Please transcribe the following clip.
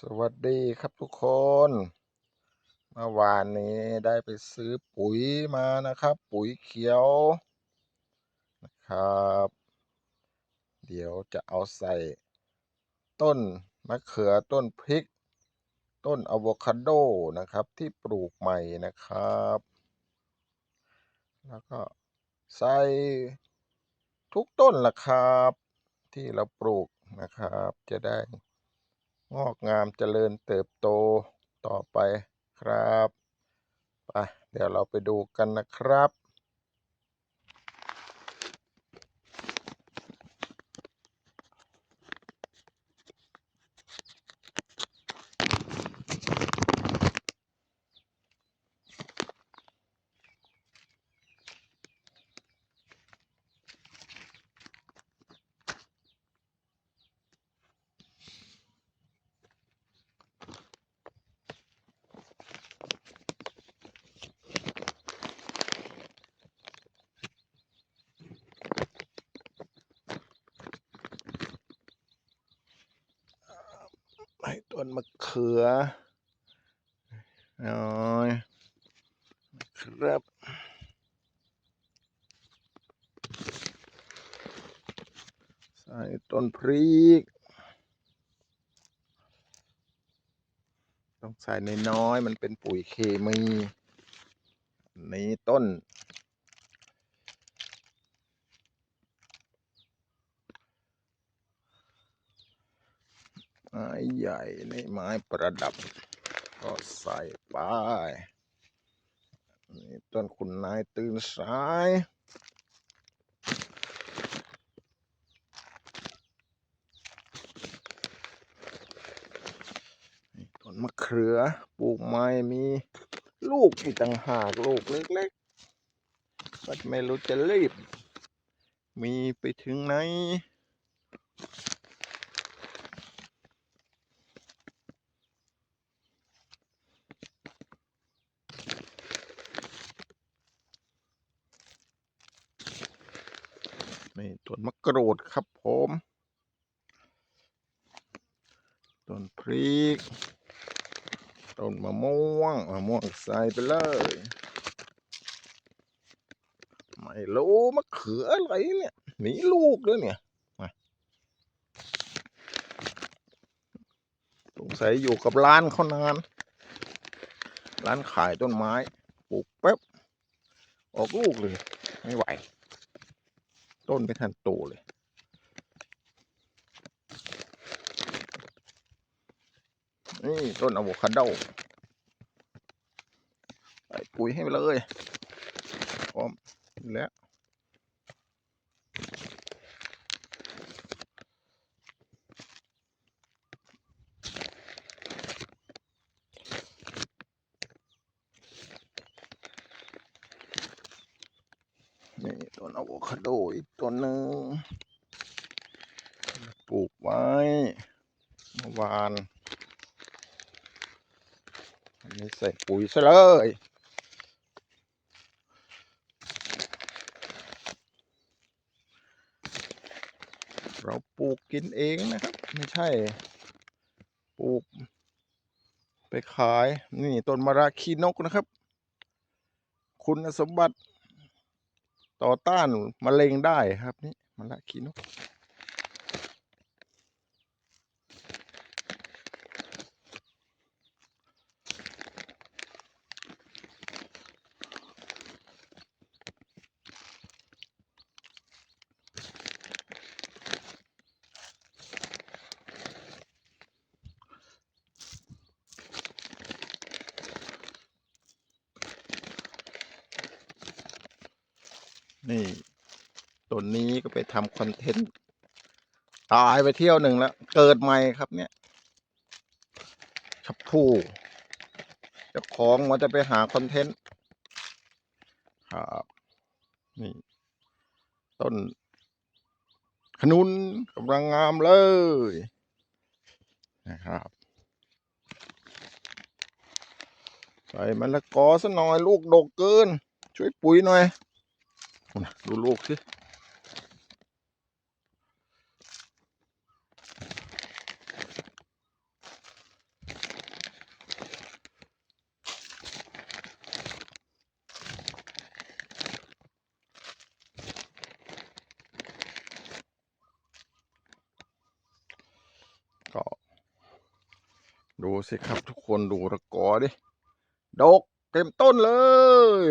สวัสดีครับทุกคนเมื่อวานนี้ได้ไปซื้อปุ๋ยมานะครับ ปุ๋ยเขียวนะครับ เดี๋ยวจะเอาใส่ ต้นมะเขือต้นพริก ต้นอะโวคาโดนะครับที่ปลูกใหม่นะครับ แล้วก็ใส่ทุกต้นละครับ ที่เราปลูกนะครับจะได้ งอกงามเจริญเติบโตต่อไปครับไปเดี๋ยวเราไปดูกันนะครับ ให้ ต้นมะเขือน้อยครับ ใส่ต้นพริก ต้องใส่น้อยๆมันเป็นปุ๋ยเคมีนี้ต้น ม้ใหญ่ในไม้ประดับ ก็ใส่ไปนี่ต้นคุณนายตื่นสายนี่ต้นมะเขือปลูกไม้มีลูกอีกต่างหากลูกเล็กๆก็ไม่รู้จะรีบ มีไปถึงไหน นี่ต้นมะกรูดครับผมต้นพริกต้นมะม่วงมะม่วงใส่ไปเลยไม่รู้มะเขืออะไรเนี่ยหนีลูกด้วยเนี่ยมาสงสัยอยู่กับร้านเขานาน ร้านขายต้นไม้ปลูกแป๊บ ออกลูกเลย ไม่ไหว ต้นไม่ทันโตเลย นี่ต้นอะโวคาโดใส่ปุ๋ยให้ไปเลย พร้อมแล้ว นี่ต้นอะโวคาโดอีกต้นหนึ่งปลูกไว้เมื่อวานอันนี้ใส่ปุ๋ยซะเลยเราปลูกกินเองนะครับ ไม่ใช่ ปลูก ไปขาย นี่ต้นมะระคีนกนะครับ คุณสมบัติ ต่อต้านมะเร็งได้ครับนี่มะละขีนก นี่ต้นนี้ก็ไปทำคอนเทนต์ ตายไปเที่ยวหนึ่งแล้ว เกิดใหม่ครับเนี่ยชับพูเจ้าของมันจะไปหาคอนเทนต์ ครับนี่ ต้น ขนุนกำลังงามเลย นะครับใส่มะละกอซะหน่อยลูกดกเกิน ช่วยปุ๋ยหน่อย ดูลูกสิก็ดูสิครับทุกคนดูระกอดิ ดกเต็มต้นเลย